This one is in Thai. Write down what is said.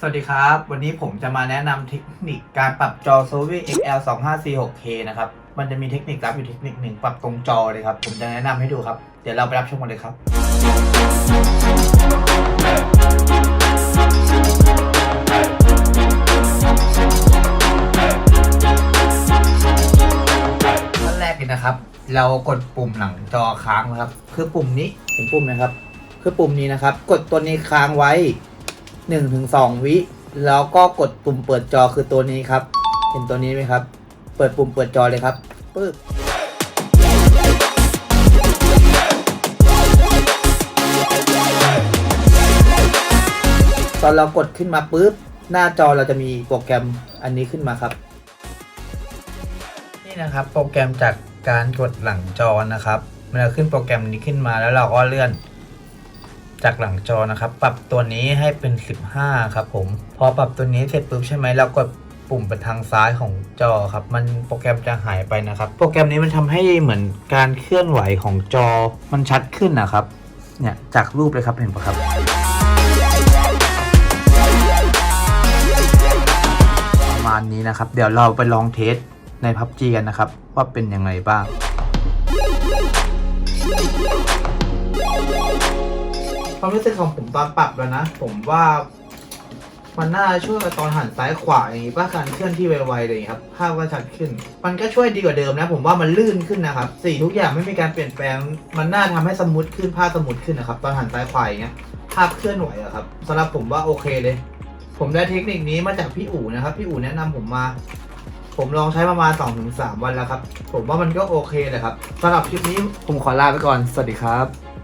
สวัสดีครับ วันนี้ผมจะมาแนะนำเทคนิคการปรับจอ s o v i XL 2546K นะครับ มันจะมีเทคนิคลับอยู่เทคนิคหนึ่งปรับตรงจอเลยครับ ผมจะแนะนำให้ดูครับ เดี๋ยวเราไปรับชมกันเลยครับ ขั้นแรกเลยนะครับ เรากดปุ่มหลังจอค้างนะครับ คือปุ่มนี้เห็นปุ่มไหมครับ คือปุ่มนี้นะครับ กดตัวนี้ค้างไว้ 1-2ถึงวิ แล้วก็กดปุ่มเปิดจอคือตัวนี้ครับ เห็นตัวนี้ไหมครับ เปิดปุ่มเปิดจอเลยครับปึ๊บตอนเรากดขึ้นมาปุ๊บ หน้าจอเราจะมีโปรแกรมอันนี้ขึ้นมาครับ นี่นะครับโปรแกรมจากการกดหลังจอนะครับ มันจะขึ้นโปรแกรมนี้ขึ้นมาแล้วเราก็เลื่อน จากหลังจอนะครับ ปรับตัวนี้ให้เป็น 15 ครับผม พอปรับตัวนี้เสร็จปุ๊บใช่ไหมเรากดปุ่มไปทางซ้ายของจอครับ มันโปรแกรมจะหายไปนะครับ โปรแกรมนี้มันทำให้เหมือนการเคลื่อนไหวของจอมันชัดขึ้นนะครับ เนี่ยจากรูปเลยครับเห็นปะครับประมาณนี้นะครับ เดี๋ยวเราไปลองเทสใน PUBG กันนะครับ ว่าเป็นยังไงบ้าง ความรู้สึกของผมตอนปรับแล้วนะ ผมว่ามันน่าช่วยตอนหันซ้ายขวาอย่างนี้ป้าการเคลื่อนที่ไวๆเลยครับภาพก็ชัดขึ้น มันก็ช่วยดีกว่าเดิมนะ ผมว่ามันลื่นขึ้นนะครับสีทุกอย่างไม่มีการเปลี่ยนแปลง มันน่าทำให้สมูทขึ้นภาพสมูทขึ้นนะครับตอนหันซ้ายขวาอย่างเงี้ยภาพเคลื่อนไหวอะครับสำหรับผมว่าโอเคเลย ผมได้เทคนิคนี้มาจากพี่อู๋นะครับ พี่อู๋แนะนำผมมา ผมลองใช้ประมาณ2-3วันแล้วครับ ผมว่ามันก็โอเคเลยครับสำหรับคลิปนี้ผมขอลาไปก่อนสวัสดีครับ